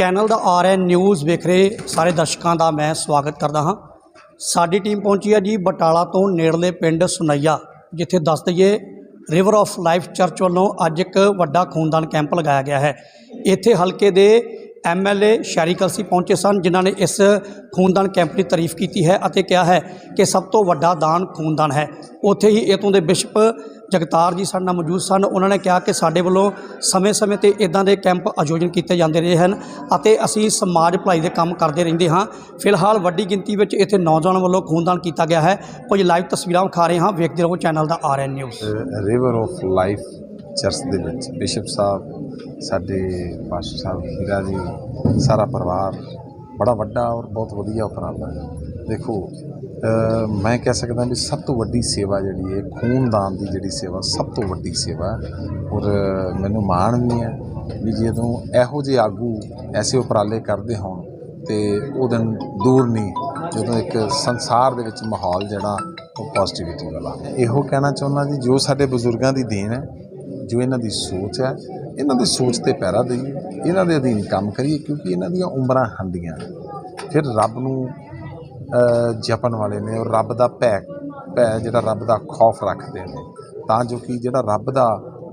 Channel ਦਾ R N news ਵੇਖ ਰਹੇ ਸਾਰੇ ਦਰਸ਼ਕਾਂ ਦਾ ਮੈਂ ਸਵਾਗਤ ਕਰਦਾ ਹਾਂ। ਸਾਡੀ ਟੀਮ ਪਹੁੰਚੀ ਹੈ ਜੀ ਬਟਾਲਾ ਤੋਂ ਨੇੜਲੇ ਪਿੰਡ ਸੁਨਈਆ, ਜਿੱਥੇ ਦੱਸ ਦਈਏ ਰਿਵਰ ਆਫ ਲਾਈਫ ਚਰਚ ਵੱਲੋਂ ਅੱਜ ਇੱਕ ਵੱਡਾ ਖੂਨਦਾਨ ਕੈਂਪ ਲਗਾਇਆ ਗਿਆ ਹੈ। ਇੱਥੇ ਹਲਕੇ ਦੇ ਐਮਐਲਏ ਸ਼ੈਰੀ ਕਲਸੀ ਪਹੁੰਚੇ ਸਨ, ਜਿਨ੍ਹਾਂ ਨੇ ਇਸ ਖੂਨਦਾਨ ਕੈਂਪ ਦੀ ਤਾਰੀਫ ਕੀਤੀ ਹੈ ਅਤੇ ਕਿਹਾ ਹੈ ਕਿ ਸਭ ਤੋਂ ਵੱਡਾ ਦਾਨ ਖੂਨਦਾਨ ਹੈ। ਉੱਥੇ ਹੀ ਇਤੋਂ ਦੇ ਬਿਸ਼ਪ ਜਗਤਾਰ ਜੀ ਸਾਡੇ ਨਾਲ ਮੌਜੂਦ ਸਨ। ਉਹਨਾਂ ਨੇ ਕਿਹਾ ਕਿ ਸਾਡੇ ਵੱਲੋਂ ਸਮੇਂ-ਸਮੇਂ ਤੇ ਇਦਾਂ ਦੇ ਕੈਂਪ ਆਯੋਜਨ ਕੀਤੇ ਜਾਂਦੇ ਰਹੇ ਹਨ ਅਤੇ ਅਸੀਂ ਸਮਾਜ ਭਲਾਈ ਦੇ ਕੰਮ ਕਰਦੇ ਰਹਿੰਦੇ ਹਾਂ। ਫਿਲਹਾਲ ਵੱਡੀ ਗਿਣਤੀ ਵਿੱਚ ਇੱਥੇ ਨੌਜਵਾਨਾਂ ਵੱਲੋਂ ਖੂਨਦਾਨ ਕੀਤਾ ਗਿਆ ਹੈ। ਕੁਝ ਲਾਈਵ ਤਸਵੀਰਾਂ ਵਿਖਾ ਰਹੇ ਹਾਂ। ਵੇਖਦੇ ਰਹੋ channel the RN news. River of life church ਦੇ ਵਿੱਚ ਬਿਸ਼ਪ ਸਾਹਿਬ, ਸਾਡੇ ਪਾਸਟਰ ਸਾਹਿਬ, ਹੀਰਾ ਜੀ, ਸਾਰਾ ਪਰਿਵਾਰ, ਬੜਾ ਵੱਡਾ ਔਰ ਬਹੁਤ ਵਧੀਆ ਉਪਰਾਲਾ ਹੈ। ਦੇਖੋ ਮੈਂ ਕਹਿ ਸਕਦਾ ਵੀ ਸਭ ਤੋਂ ਵੱਡੀ ਸੇਵਾ ਜਿਹੜੀ ਹੈ, ਖੂਨਦਾਨ ਦੀ ਜਿਹੜੀ ਸੇਵਾ ਸਭ ਤੋਂ ਵੱਡੀ ਸੇਵਾ ਔਰ ਮੈਨੂੰ ਮਾਣ ਵੀ ਹੈ ਵੀ ਜਦੋਂ ਇਹੋ ਜਿਹੇ ਆਗੂ ਐਸੇ ਉਪਰਾਲੇ ਕਰਦੇ ਹੋਣ ਤੇ ਉਹ ਦਿਨ ਦੂਰ ਨਹੀਂ, ਜਦੋਂ ਇੱਕ ਸੰਸਾਰ ਦੇ ਵਿੱਚ ਮਾਹੌਲ ਜਿਹੜਾ, ਉਹ ਪੋਜ਼ਿਟਿਵਿਟੀ ਵਾਲਾ ਇਹੋ ਕਹਿਣਾ ਚਾਹੁੰਦਾ ਜੀ, ਜੋ ਸਾਡੇ ਬਜ਼ੁਰਗਾਂ ਦੀ ਦੇਣ ਹੈ, ਜੋ ਇਹਨਾਂ ਦੀ ਸੋਚ ਹੈ, ਇਹਨਾਂ ਦੀ ਸੋਚ ਤੇ ਪਹਿਰਾ ਦਈਏ, ਇਹਨਾਂ ਦੇ ਅਧੀਨ ਕੰਮ ਕਰੀਏ, ਕਿਉਂਕਿ ਇਹਨਾਂ ਦੀਆਂ ਉਮਰਾਂ ਹੰਦੀਆਂ ਫਿਰ ਰੱਬ ਨੂੰ ਜਪਣ ਵਾਲੇ ਨੇ ਔਰ ਰੱਬ ਦਾ ਭੈ ਭੈ ਜਿਹੜਾ ਰੱਬ ਦਾ ਖੌਫ ਰੱਖਦੇ ਨੇ। ਤਾਂ ਜੋ ਕਿ ਜਿਹੜਾ ਰੱਬ ਦਾ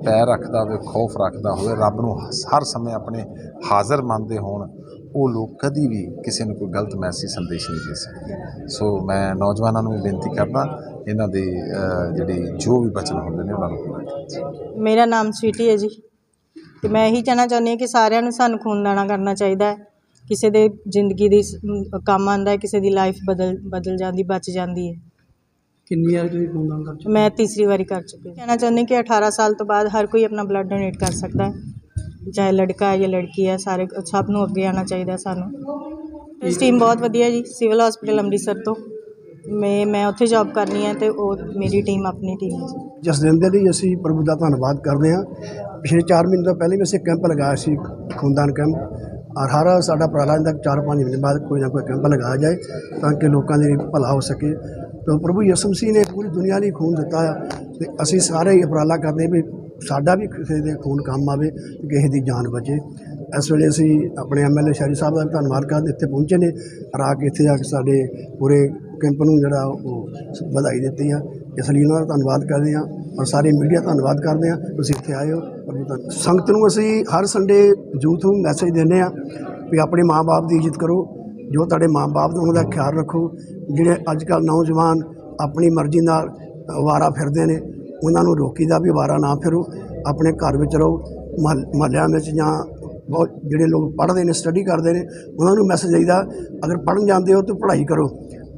ਭੈ ਰੱਖਦਾ ਹੋਵੇ, ਖੌਫ ਰੱਖਦਾ ਹੋਵੇ, ਰੱਬ ਨੂੰ ਹਰ ਸਮੇਂ ਆਪਣੇ ਹਾਜ਼ਰ ਮੰਨਦੇ ਹੋਣ, ਉਹ ਲੋਕ ਕਦੀ ਵੀ ਕਿਸੇ ਨੂੰ ਕੋਈ ਗਲਤ ਮੈਸੇਜ ਸੰਦੇਸ਼ ਨਹੀਂ ਦੇ ਸਕਦੇ। ਸੋ ਮੈਂ ਨੌਜਵਾਨਾਂ ਨੂੰ ਵੀ ਬੇਨਤੀ ਕਰਦਾ, ਇਹਨਾਂ ਦੇ ਜਿਹੜੇ ਜੋ ਵੀ ਬਚਨ ਹੁੰਦੇ ਨੇ, ਉਹਨਾਂ ਨੂੰ ਮੇਰਾ ਨਾਮ ਸਵੀਟੀ ਹੈ ਜੀ। ਤੇ ਮੈਂ ਇਹੀ ਕਹਿਣਾ ਚਾਹੁੰਦੀ ਹਾਂ ਕਿ ਸਾਰਿਆਂ ਨੂੰ ਸਾਨੂੰ ਖੂਨਦਾਨਾ ਕਰਨਾ ਚਾਹੀਦਾ ਹੈ। ਕਿਸੇ ਦੇ ਜ਼ਿੰਦਗੀ ਦੀ ਸ- ਕੰਮ ਆਉਂਦਾ ਹੈ ਕਿਸੇ ਦੀ ਲਾਈਫ ਬਦਲ ਬਦਲ ਜਾਂਦੀ ਬਚ ਜਾਂਦੀ ਹੈ। ਕਿੰਨੀ ਵਾਰ ਤੁਸੀਂ ਖੂਨਦਾਨ ਕਰ ਚੁੱਕੇ ਮੈਂ ਤੀਸਰੀ ਵਾਰੀ ਕਰ ਚੁੱਕੀ ਹਾਂ। ਕਹਿਣਾ ਚਾਹੁੰਦੀ ਕਿ 18 ਸਾਲ ਤੋਂ ਬਾਅਦ ਹਰ ਕੋਈ ਆਪਣਾ ਬਲੱਡ ਡੋਨੇਟ ਕਰ ਸਕਦਾ ਹੈ। ਚਾਹੇ ਲੜਕਾ ਹੈ ਜਾਂ ਲੜਕੀ ਹੈ ਸਾਰੇ ਸਭ ਨੂੰ ਅੱਗੇ ਆਉਣਾ ਚਾਹੀਦਾ ਸਾਨੂੰ। ਇਸ ਟੀਮ ਬਹੁਤ ਵਧੀਆ ਜੀ ਸਿਵਲ ਹਸਪੀਟਲ ਅੰਮ੍ਰਿਤਸਰ ਤੋਂ। ਮੈਂ ਮੈਂ ਉੱਥੇ ਜੌਬ ਕਰਨੀ ਹੈ ਤੇ ਉਹ ਮੇਰੀ ਟੀਮ ਆਪਣੀ ਟੀਮ ਹੈ ਜੀ। ਜਿਸ ਦਿਨ ਦੇ ਲਈ ਅਸੀਂ ਪ੍ਰਭੂ ਦਾ ਧੰਨਵਾਦ ਕਰਦੇ ਹਾਂ। ਪਿਛਲੇ 4 ਮਹੀਨੇ ਤੋਂ ਪਹਿਲੇ ਵੀ ਅਸੀਂ ਕੈਂਪ ਲਗਾਇਆ ਸੀ ਖੂਨਦਾਨ ਕੈਂਪ। ਔਰ ਹਰ ਸਾਡਾ ਉਪਰਾਲਾ ਹੁੰਦਾ 4-5 ਮਹੀਨੇ ਬਾਅਦ ਕੋਈ ਨਾ ਕੋਈ ਕੈਂਪ ਲਗਾਇਆ ਜਾਏ ਤਾਂ ਕਿ ਲੋਕਾਂ ਦੇ ਭਲਾ ਹੋ ਸਕੇ। ਤਾਂ ਪ੍ਰਭੂ ਯਿਸੂ ਮਸੀਹ ਨੇ ਪੂਰੀ ਦੁਨੀਆ ਲਈ ਖੂਨ ਦਿੱਤਾ ਆ ਤੇ ਅਸੀਂ ਸਾਰੇ ਹੀ ਉਪਰਾਲਾ ਕਰਦੇ ਵੀ ਸਾਡਾ ਵੀ ਕਿਸੇ ਦੇ ਖੂਨ ਕੰਮ ਆਵੇ ਤੇ ਕਿਸੇ ਦੀ ਜਾਨ ਬਚੇ। ਇਸ ਵੇਲੇ ਅਸੀਂ ਆਪਣੇ ਐਮਐਲਏ ਸ਼ਹਿਰੀ ਸਾਹਿਬ ਦਾ ਵੀ ਧੰਨਵਾਦ ਕਰਦੇ ਇੱਥੇ ਪਹੁੰਚੇ ਨੇ ਔਰ ਆ ਕੇ ਇੱਥੇ ਆ ਕੇ ਸਾਡੇ ਪੂਰੇ ਕੈਂਪ ਨੂੰ ਜਿਹੜਾ ਉਹ ਵਧਾਈ ਦਿੱਤੀ ਆ। ਇਸ ਲਈ ਉਹਨਾਂ ਦਾ ਧੰਨਵਾਦ ਕਰਦੇ ਹਾਂ ਔਰ ਸਾਰੇ ਮੀਡੀਆ ਧੰਨਵਾਦ ਕਰਦੇ ਹਾਂ। ਤੁਸੀਂ ਇੱਥੇ ਆਏ ਹੋ। ਸੰਗਤ ਨੂੰ ਅਸੀਂ ਹਰ ਸੰਡੇ ਯੂਥ ਨੂੰ ਮੈਸੇਜ ਦਿੰਦੇ ਆ ਵੀ ਆਪਣੇ ਮਾਪੇ ਦੀ ਇੱਜ਼ਤ ਕਰੋ, ਜੋ ਤੁਹਾਡੇ ਮਾਪੇ ਨੇ ਉਹਨਾਂ ਦਾ ਖਿਆਲ ਰੱਖੋ, ਜਿਹੜੇ ਅੱਜ ਕੱਲ੍ਹ ਨੌਜਵਾਨ ਆਪਣੀ ਮਰਜ਼ੀ ਨਾਲ ਵਾਰਾ ਫਿਰਦੇ ਨੇ, ਉਹਨਾਂ ਨੂੰ ਰੋਕੀ ਦਾ ਵੀ ਵਾਰਾ ਨਾ ਫਿਰੋ, ਆਪਣੇ ਘਰ ਵਿੱਚ ਰਹੋ, ਮਹੱਲ- ਮਹੱਲਿਆਂ ਵਿੱਚ ਜਾਂ ਬਹੁਤ ਜਿਹੜੇ ਲੋਕ ਪੜ੍ਹਦੇ ਨੇ ਸਟੱਡੀ ਕਰਦੇ ਨੇ, ਉਹਨਾਂ ਨੂੰ ਮੈਸੇਜ ਆਈਦਾ ਅਗਰ ਪੜ੍ਹਨ ਜਾਂਦੇ ਹੋ ਤਾਂ ਪੜ੍ਹਾਈ ਕਰੋ।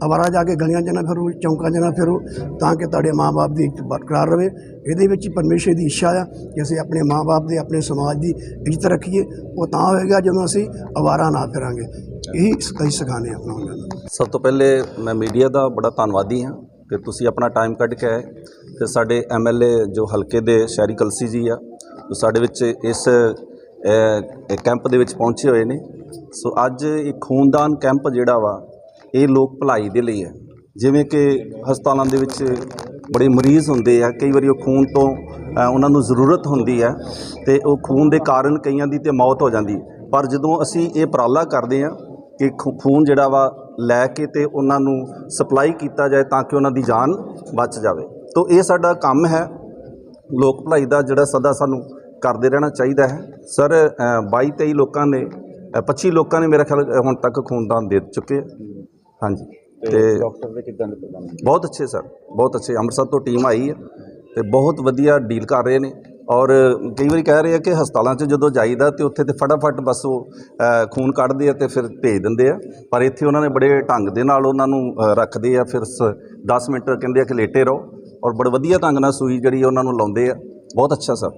ਅਵਾਰਾ ਜਾ ਕੇ ਗਲੀਆਂ 'ਚ ਨਾ ਫਿਰੋ, ਚੌਂਕਾਂ 'ਚ ਨਾ ਫਿਰੋ, ਤਾਂ ਕਿ ਤੁਹਾਡੇ ਮਾਪੇ ਦੀ ਇੱਜ਼ਤ ਬਰਕਰਾਰ ਰਵੇ ਇਹਦੇ ਵਿੱਚ ਹੀ ਪਰਮੇਸ਼ਰ ਦੀ ਇੱਛਾ ਆ ਕਿ ਅਸੀਂ ਆਪਣੇ ਮਾਪੇ ਦੇ, ਆਪਣੇ ਸਮਾਜ ਦੀ ਇੱਜ਼ਤ ਰੱਖੀਏ। ਉਹ ਤਾਂ ਹੋਏਗਾ ਜਦੋਂ ਅਸੀਂ ਅਵਾਰਾ ਨਾ ਫਿਰਾਂਗੇ। ਇਹੀ ਕਈ ਸਿਖਾਉਂਦੇ ਹਾਂ ਉਹਨਾਂ ਨੂੰ ਸਭ ਤੋਂ ਪਹਿਲੇ ਮੈਂ ਮੀਡੀਆ ਦਾ ਬੜਾ ਧੰਨਵਾਦੀ ਹਾਂ ਕਿ ਤੁਸੀਂ ਆਪਣਾ ਟਾਈਮ ਕੱਢ ਕੇ ਆਏ। ਤੇ ਸਾਡੇ ਐਮਐਲਏ ਜੋ ਹਲਕੇ ਦੇ ਸ਼ਹਿਰੀ ਕਲਸੀ ਜੀ ਆ, ਉਹ ਸਾਡੇ ਵਿੱਚ ਇਸ ਕੈਂਪ ਦੇ ਵਿੱਚ ਪਹੁੰਚੇ ਹੋਏ ਨੇ। ਸੋ ਅੱਜ ਇਹ ਖੂਨਦਾਨ ਕੈਂਪ ਜਿਹੜਾ ਵਾ ਇਹ ਲੋਕ ਭਲਾਈ ਦੇ ਲਈ ਹੈ। ਜਿਵੇਂ ਕਿ ਹਸਪਤਾਲਾਂ ਦੇ ਵਿੱਚ ਬੜੇ ਮਰੀਜ਼ ਹੁੰਦੇ ਆ ਕਈ ਵਾਰੀ ਉਹ ਖੂਨ ਤੋਂ ਉਹਨਾਂ ਨੂੰ ਜ਼ਰੂਰਤ ਹੁੰਦੀ ਹੈ ਤੇ ਉਹ ਖੂਨ ਦੇ ਕਾਰਨ ਕਈਆਂ ਦੀ ਤੇ ਮੌਤ ਹੋ ਜਾਂਦੀ ਹੈ। ਪਰ ਜਦੋਂ ਅਸੀਂ ਇਹ ਉਪਰਾਲਾ ਕਰਦੇ ਆ ਕਿ ਖੂ- ਖੂਨ ਜਿਹੜਾ ਵਾ ਲੈ ਕੇ ਤੇ ਉਹਨਾਂ ਨੂੰ ਸਪਲਾਈ ਕੀਤਾ ਜਾਏ ਤਾਂ ਕਿ ਉਹਨਾਂ ਦੀ ਜਾਨ ਬਚ ਜਾਵੇ। ਤੋਂ ਇਹ ਸਾਡਾ ਕੰਮ ਹੈ। ਲੋਕ ਭਲਾਈ ਦਾ ਜਿਹੜਾ ਸਦਾ ਸਾਨੂੰ ਕਰਦੇ ਰਹਿਣਾ ਚਾਹੀਦਾ ਹੈ। ਸਰ 22 23 ਲੋਕਾਂ ਨੇ ਅ, 25 ਲੋਕਾਂ ਨੇ ਮੇਰਾ ਖਿਆਲ ਹੁਣ ਤੱਕ ਖੂਨਦਾਨ ਦੇ ਚੁੱਕੇ ਆ। ਹਾਂਜੀ। ਤੇ ਡਾਕਟਰ ਦੇ ਕਿਦਾਂ ਦੇ ਬਹੁਤ ਅੱਛੇ ਸਰ ਬਹੁਤ ਅੱਛੇ। ਅੰਮ੍ਰਿਤਸਰ ਤੋਂ ਟੀਮ ਆਈ ਹੈ ਤੇ ਬਹੁਤ ਵਧੀਆ ਡੀਲ ਕਰ ਰਹੇ ਨੇ। ਔਰ ਕਈ ਵਾਰੀ ਕਹਿ ਰਹੇ ਆ ਕਿ ਹਸਪਤਾਲਾਂ 'ਚ ਜਦੋਂ ਜਾਈਦਾ ਤੇ ਉੱਥੇ ਤੇ ਫਟਾਫਟ ਬਸ ਉਹ ਖੂਨ ਕੱਢਦੇ ਆ ਤੇ ਫਿਰ ਭੇਜ ਦਿੰਦੇ ਆ। ਪਰ ਇੱਥੇ ਉਹਨਾਂ ਨੇ ਬੜੇ ਢੰਗ ਦੇ ਨਾਲ ਉਹਨਾਂ ਨੂੰ ਰੱਖਦੇ ਆ। ਫਿਰ 10 ਮਿੰਟ ਕਹਿੰਦੇ ਆ ਕਿ ਲੇਟੇ ਰਹੋ। ਔਰ ਬੜੇ ਵਧੀਆ ਢੰਗ ਨਾਲ ਸੂਈ ਜਿਹੜੀ ਉਹਨਾਂ ਨੂੰ ਲਾਉਂਦੇ ਆ। ਬਹੁਤ ਅੱਛਾ ਸਰ।